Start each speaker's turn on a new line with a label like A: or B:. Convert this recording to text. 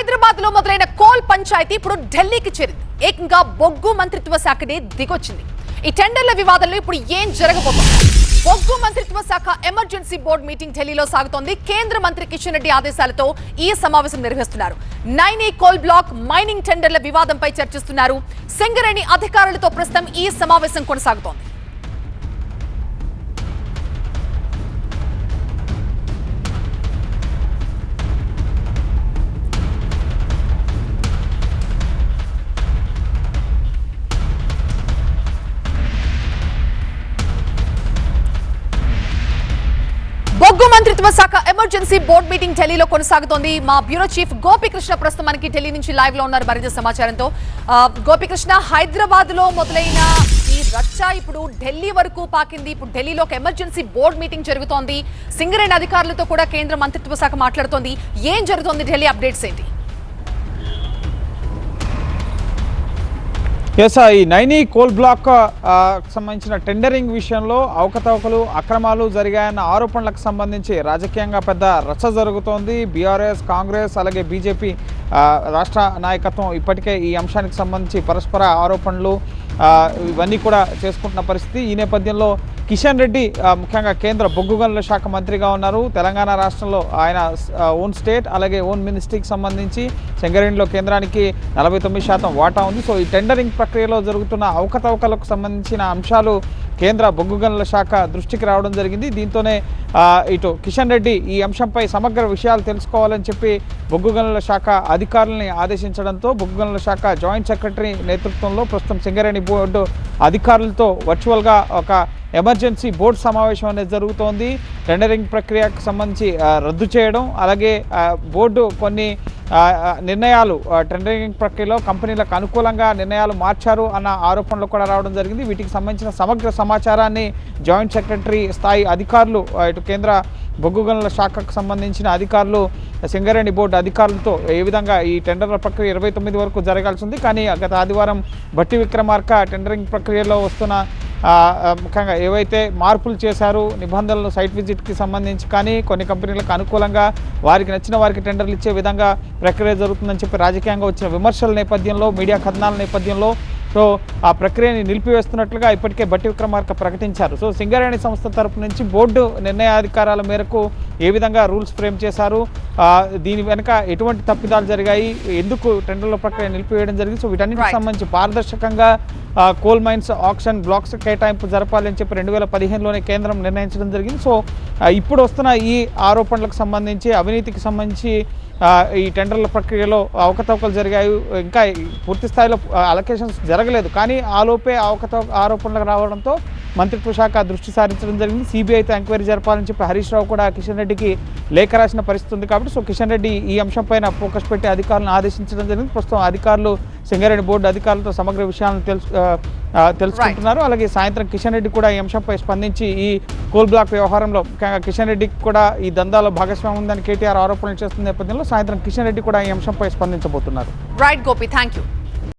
A: హైదరాబాద్లో మొదలైన కోల్ పంచాయతీ ఇప్పుడు ఢిల్లీకి చేరింది. ఏకంగా బొగ్గు మంత్రిత్వ శాఖనే దిగొచ్చింది. ఈ టెండర్ల వివాదంలో ఇప్పుడు ఏం జరగబోతోంది? బొగ్గు మంత్రిత్వ శాఖ ఎమర్జెన్సీ బోర్డు మీటింగ్ ఢిల్లీలో సాగుతోంది. కేంద్ర మంత్రి కిషన్ రెడ్డి ఆదేశాలతో ఈ సమావేశం నిర్వహిస్తున్నారు. నైనీ కోల్ బ్లాక్ మైనింగ్ టెండర్ల వివాదంపై చర్చిస్తున్నారు. సింగరేణి అధికారులతో ప్రస్తుతం ఈ సమావేశం కొనసాగుతోంది. బొగ్గు మంత్రిత్వ శాఖ ఎమర్జెన్సీ బోర్డు మీటింగ్ ఢిల్లీలో కొనసాగుతోంది. మా బ్యూరో చీఫ్ గోపికృష్ణ ప్రస్తుతం మనకి ఢిల్లీ నుంచి లైవ్లో ఉన్నారు మరింత సమాచారంతో. గోపికృష్ణ హైదరాబాద్లో మొదలైన ఈ రచ్చ ఇప్పుడు ఢిల్లీ వరకు పాకింది. ఇప్పుడు ఢిల్లీలో ఒక ఎమర్జెన్సీ బోర్డు మీటింగ్ జరుగుతోంది. సింగరేణి అధికారులతో కూడా కేంద్ర మంత్రిత్వ శాఖ మాట్లాడుతోంది. ఏం జరుగుతోంది? ఢిల్లీ అప్డేట్స్ ఏంటి?
B: ఎస్ ఈ నైనీ కోల్ బ్లాక్ సంబంధించిన టెండరింగ్ విషయంలో అవకతవకలు అక్రమాలు జరిగాయన్న ఆరోపణలకు సంబంధించి రాజకీయంగా పెద్ద రచ్చ జరుగుతోంది. బీఆర్ఎస్ కాంగ్రెస్ అలాగే బీజేపీ రాష్ట్ర నాయకత్వం ఇప్పటికే ఈ అంశానికి సంబంధించి పరస్పర ఆరోపణలు ఇవన్నీ కూడా చేసుకుంటున్న పరిస్థితి. ఈ నేపథ్యంలో కిషన్ రెడ్డి ముఖ్యంగా కేంద్ర బొగ్గు గనుల శాఖ మంత్రిగా ఉన్నారు. తెలంగాణ రాష్ట్రంలో ఆయన ఓన్ స్టేట్ అలాగే ఓన్ మినిస్ట్రీకి సంబంధించి సింగరేణిలో కేంద్రానికి నలభై తొమ్మిది శాతం వాటా ఉంది. సో ఈ టెండరింగ్ ప్రక్రియలో జరుగుతున్న అవకతవకలకు సంబంధించిన అంశాలు కేంద్ర బొగ్గు గనుల శాఖ దృష్టికి రావడం జరిగింది. దీంతోనే ఇటు కిషన్ రెడ్డి ఈ అంశంపై సమగ్ర విషయాలు తెలుసుకోవాలని చెప్పి బొగ్గు గనుల శాఖ అధికారులని ఆదేశించడంతో బొగ్గు గనుల శాఖ జాయింట్ సెక్రటరీ నేతృత్వంలో ప్రస్తుతం సింగరేణి బోర్డు అధికారులతో వర్చువల్గా ఒక ఎమర్జెన్సీ బోర్డు సమావేశం అనేది జరుగుతోంది. టెండరింగ్ ప్రక్రియకు సంబంధించి రద్దు చేయడం అలాగే బోర్డు కొన్ని నిర్ణయాలు టెండరింగ్ ప్రక్రియలో కంపెనీలకు అనుకూలంగా నిర్ణయాలు మార్చారు అన్న ఆరోపణలు కూడా రావడం జరిగింది. వీటికి సంబంధించిన సమగ్ర సమాచారాన్ని జాయింట్ సెక్రటరీ స్థాయి అధికారులు ఇటు కేంద్ర బొగ్గు గనుల శాఖకు సంబంధించిన అధికారులు సింగరేణి బోర్డు అధికారులతో ఏ విధంగా ఈ టెండర్ల ప్రక్రియ ఇరవై తొమ్మిది వరకు జరగాల్సి ఉంది. కానీ గత ఆదివారం భట్టి విక్రమార్క టెండరింగ్ ప్రక్రియలో వస్తున్న ముఖ్యంగా ఏవైతే మార్పులు చేశారు నిబంధనలు సైట్ విజిట్కి సంబంధించి కానీ కొన్ని కంపెనీలకు అనుకూలంగా వారికి నచ్చిన వారికి టెండర్లు ఇచ్చే విధంగా ప్రక్రియ జరుగుతుందని చెప్పి రాజకీయంగా వచ్చిన విమర్శల నేపథ్యంలో మీడియా కథనాల నేపథ్యంలో సో ఆ ప్రక్రియని నిలిపివేస్తున్నట్లుగా ఇప్పటికే బట్టి విక్రమార్క ప్రకటించారు. సో సింగరేణి సంస్థ తరపు నుంచి బోర్డు నిర్ణయాధికారాల మేరకు ఏ విధంగా రూల్స్ ఫ్రేమ్ చేశారు? దీని వెనుక ఎటువంటి తప్పిదాలు జరిగాయి? ఎందుకు టెండర్ల ప్రక్రియ నిలిపివేయడం జరిగింది? సో వీటన్నిటికి. సంబంధించి పారదర్శకంగా కోల్ మైన్స్ ఆక్షన్ బ్లాక్స్ కేటాయింపు జరపాలని చెప్పి రెండు వేల పదిహేనులోనే కేంద్రం నిర్ణయించడం జరిగింది. సో ఇప్పుడు వస్తున్న ఈ ఆరోపణలకు సంబంధించి అవినీతికి సంబంధించి ఈ టెండర్ల ప్రక్రియలో అవకతవకలు జరిగాయి. ఇంకా పూర్తి స్థాయిలో అలొకేషన్స్ జరగలేదు. కానీ ఆలోపే అవకత ఆరోపణలకు రావడంతో మంత్రిత్వ శాఖ దృష్టి సారించడం జరిగింది. సిబిఐతో ఎంక్వైరీ జరపాలని చెప్పి హరీష్ రావు కూడా కిషన్ రెడ్డికి లేఖ రాసిన పరిస్థితి ఉంది కాబట్టి సో కిషన్ రెడ్డి ఈ అంశంపైన ఫోకస్ పెట్టి అధికారులను ఆదేశించడం జరిగింది. ప్రస్తుతం అధికారులు సింగారెడ్డి బోర్డు అధికారులతో సమగ్ర విషయాలను తెలుసు తెలుసుకుంటున్నారు. అలాగే సాయంత్రం కిషన్ రెడ్డి కూడా ఈ అంశంపై స్పందించి ఈ కోల్ బ్లాక్ వ్యవహారంలో ముఖ్యంగా కిషన్ రెడ్డికి కూడా ఈ దందాలో భాగస్వామ్యం ఉందని కేటీఆర్ ఆరోపణలు చేస్తున్న నేపథ్యంలో సాయంత్రం కిషన్ రెడ్డి కూడా ఈ అంశంపై స్పందించబోతున్నారు.
A: Right Gopi thank you